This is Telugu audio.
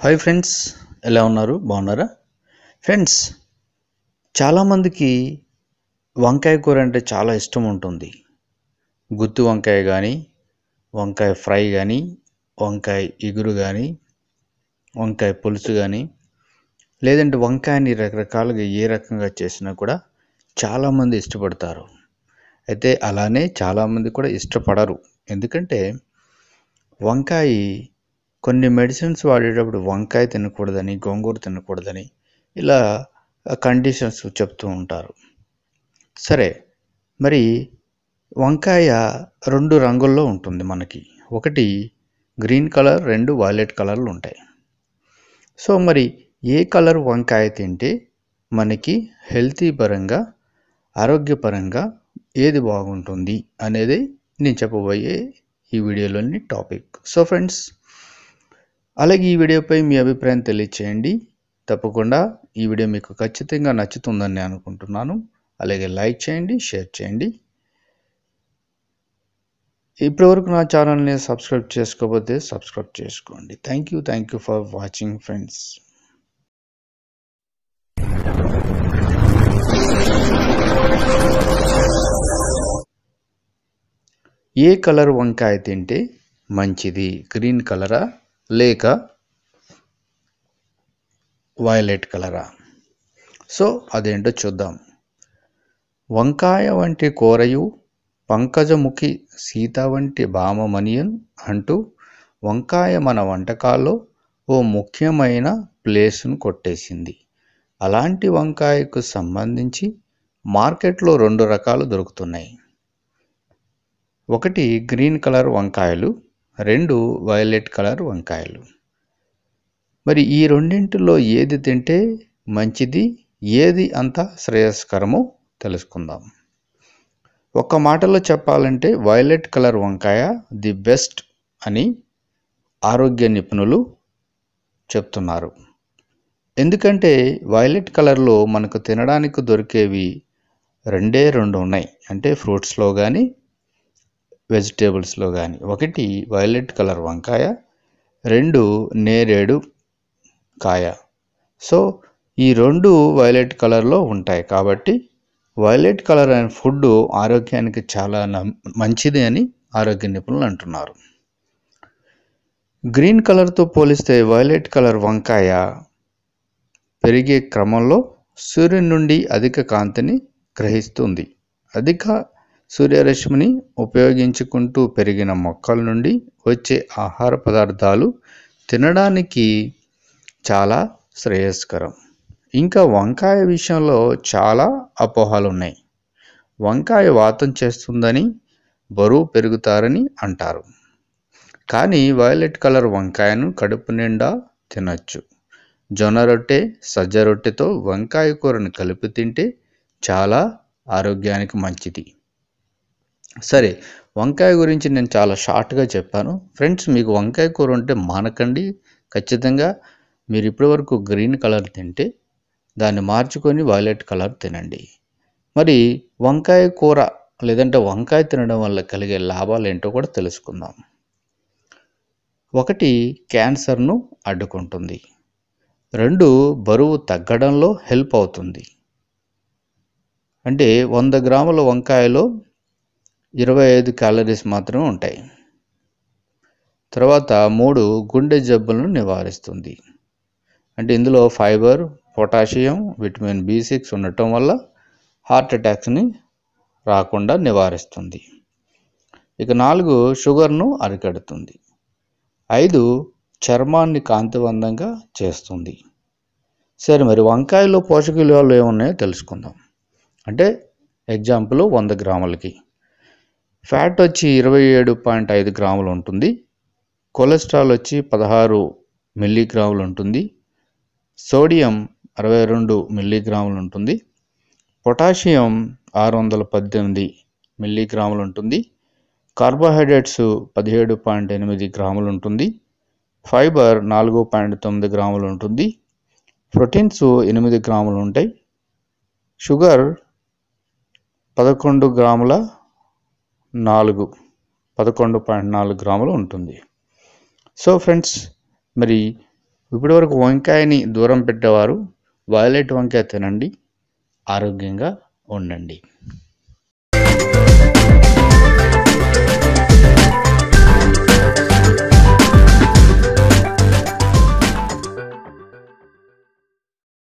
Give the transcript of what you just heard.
హాయ్ ఫ్రెండ్స్ ఎలా ఉన్నారు? బాగున్నారా? ఫ్రెండ్స్ చాలామందికి వంకాయ కూర అంటే చాలా ఇష్టం ఉంటుంది. గుత్తి వంకాయ కానీ వంకాయ ఫ్రై కానీ వంకాయ ఇగురు కానీ వంకాయ పులుసు కానీ లేదంటే వంకాయని రకరకాలుగా ఏ రకంగా చేసినా కూడా చాలామంది ఇష్టపడతారు. అయితే అలానే చాలామంది కూడా ఇష్టపడరు. ఎందుకంటే వంకాయ కొన్ని మెడిసిన్స్ వాడేటప్పుడు వంకాయ తినకూడదని గోంగూర తినకూడదని ఇలా కండిషన్స్ చెప్తూ ఉంటారు. సరే మరి వంకాయ రెండు రంగుల్లో ఉంటుంది మనకి. ఒకటి గ్రీన్ కలర్ రెండు వైలెట్ కలర్లు ఉంటాయి. సో మరి ఏ కలర్ వంకాయ తింటే మనకి హెల్తీ పరంగా ఆరోగ్యపరంగా ఏది బాగుంటుంది అనేది నేను చెప్పబోయే ఈ వీడియోలోని టాపిక్ సో ఫ్రెండ్స్ అలాగే ఈ వీడియోపై మీ అభిప్రాయం తెలియచేయండి. తప్పకుండా ఈ వీడియో మీకు ఖచ్చితంగా నచ్చుతుందని నేను అనుకుంటున్నాను. అలాగే లైక్ చేయండి షేర్ చేయండి. ఇప్పటివరకు నా ఛానల్ని సబ్స్క్రైబ్ చేసుకోకపోతే సబ్స్క్రైబ్ చేసుకోండి. Thank you thank you for watching friends. A colour వంకాయ తింటే మంచిది? గ్రీన్ కలరా? లేక వైలెట్ కలరా? సో అదేంటో చూద్దాం. వంకాయ వంటి కూరయు పంకజముఖి సీత వంటి భామమనియన్ అంటూ వంకాయ మన వంటకాల్లో ఓ ముఖ్యమైన ప్లేస్ను కొట్టేసింది. అలాంటి వంకాయకు సంబంధించి మార్కెట్లో రెండు రకాలు దొరుకుతున్నాయి. ఒకటి గ్రీన్ కలర్ వంకాయలు రెండు వైలెట్ కలర్ వంకాయలు. మరి ఈ రెండింటిలో ఏది తింటే మంచిది ఏది అంత శ్రేయస్కరమో తెలుసుకుందాం. ఒక మాటలో చెప్పాలంటే వైలెట్ కలర్ వంకాయ ది బెస్ట్ అని ఆరోగ్య నిపుణులు చెప్తున్నారు. ఎందుకంటే వైలెట్ కలర్లో మనకు తినడానికి దొరికేవి రెండే రెండు ఉన్నాయి. అంటే ఫ్రూట్స్లో కానీ వెజిటేబుల్స్లో కానీ ఒకటి వైలెట్ కలర్ వంకాయ రెండు నేరేడు కాయ. సో ఈ రెండు వైలెట్ కలర్లో ఉంటాయి. కాబట్టి వైలెట్ కలర్ అనే ఫుడ్ ఆరోగ్యానికి చాలా మంచిది అని ఆరోగ్య నిపుణులు అంటున్నారు. గ్రీన్ కలర్తో పోలిస్తే వైలెట్ కలర్ వంకాయ పెరిగే క్రమంలో సూర్యుని నుండి అధిక కాంతిని గ్రహిస్తుంది. అధిక సూర్యరశ్మిని ఉపయోగించుకుంటూ పెరిగిన మొక్కల నుండి వచ్చే ఆహార పదార్థాలు తినడానికి చాలా శ్రేయస్కరం. ఇంకా వంకాయ విషయంలో చాలా అపోహలు ఉన్నాయి వంకాయ వాతం చేస్తుందని బరువు పెరుగుతారని అంటారు. కానీ వైలెట్ కలర్ వంకాయను కడుపు నిండా తినచ్చు. జొన్న రొట్టె సజ్జ రొట్టెతో వంకాయ కూరను కలిపి తింటే చాలా ఆరోగ్యానికి మంచిది. సరే వంకాయ గురించి నేను చాలా షార్ట్గా చెప్పాను. ఫ్రెండ్స్ మీకు వంకాయ కూర ఉంటే మానకండి. ఖచ్చితంగా మీరు ఇప్పటివరకు గ్రీన్ కలర్ తింటే దాన్ని మార్చుకొని వైలెట్ కలర్ తినండి. మరి వంకాయ కూర లేదంటే వంకాయ తినడం వల్ల కలిగే లాభాలు ఏంటో కూడా తెలుసుకుందాం. ఒకటి క్యాన్సర్ను అడ్డుకుంటుంది. రెండు బరువు తగ్గడంలో హెల్ప్ అవుతుంది. అంటే వంద గ్రాముల వంకాయలో ఇరవై ఐదు క్యాలరీస్ మాత్రమే ఉంటాయి. తర్వాత మూడు గుండె జబ్బులను నివారిస్తుంది. అంటే ఇందులో fibre potassium vitamin B six ఉండటం వల్ల హార్ట్ అటాక్స్ని రాకుండా నివారిస్తుంది. ఇక నాలుగు షుగర్ను అరికడుతుంది. ఐదు చర్మాన్ని కాంతివంతంగా చేస్తుంది. సరే మరి వంకాయలో పోషక విలువలు ఏమున్నాయో తెలుసుకుందాం. అంటే ఎగ్జాంపుల్ వంద గ్రాములకి. ఫ్యాట్ వచ్చి ఇరవై ఏడు పాయింట్ ఐదు గ్రాములు ఉంటుంది. కొలెస్ట్రాల్ వచ్చి పదహారు మిల్లీగ్రాములు ఉంటుంది. సోడియం అరవై రెండు మిల్లీగ్రాములు ఉంటుంది. పొటాషియం ఆరు వందల పద్దెనిమిది మిల్లీగ్రాములు ఉంటుంది. కార్బోహైడ్రేట్స్ పదిహేడు పాయింట్ ఎనిమిది గ్రాములు ఉంటుంది. ఫైబర్ నాలుగు పాయింట్ తొమ్మిది గ్రాములు ఉంటుంది. ప్రోటీన్స్ ఎనిమిది గ్రాములు ఉంటాయి. షుగర్ పదకొండు గ్రాముల నాలుగు పదకొండు పాయింట్ నాలుగు గ్రాములు ఉంటుంది. సో ఫ్రెండ్స్ మరి ఇప్పటివరకు వంకాయని దూరం పెట్టేవారు. వైలెట్ వంకాయ తినండి. ఆరోగ్యంగా ఉండండి.